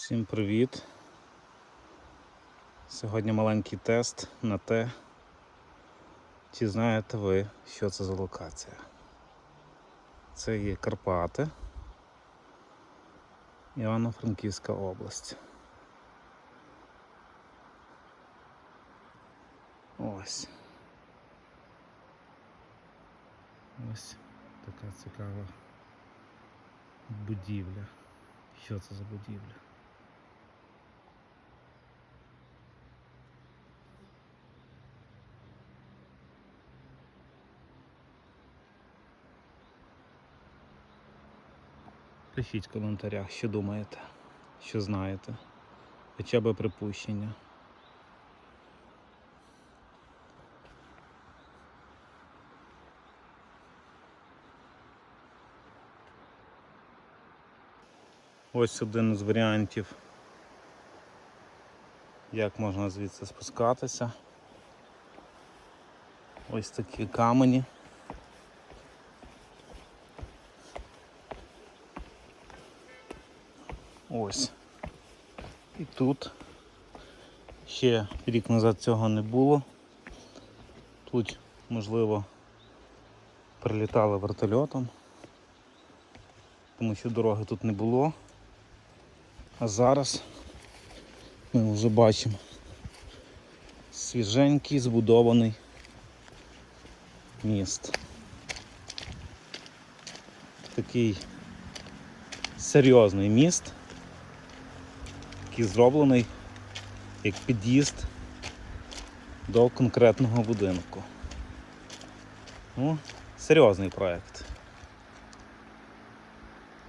Всім привіт! Сьогодні маленький тест на те, чи знаєте ви, що це за локація. Це є Карпати, Івано-Франківська область. Ось. Ось така цікава будівля. Що це за будівля? Пишіть в коментарях, що думаєте, що знаєте, хоча б припущення. Ось один з варіантів, як можна звідси спускатися. Ось такі камені. Ось. І тут ще рік назад цього не було. Тут, можливо, прилітали вертольотом, тому що дороги тут не було. А зараз ми вже бачимо свіженький збудований міст. Такий серйозний міст, який зроблений як під'їзд до конкретного будинку. Ну, серйозний проект.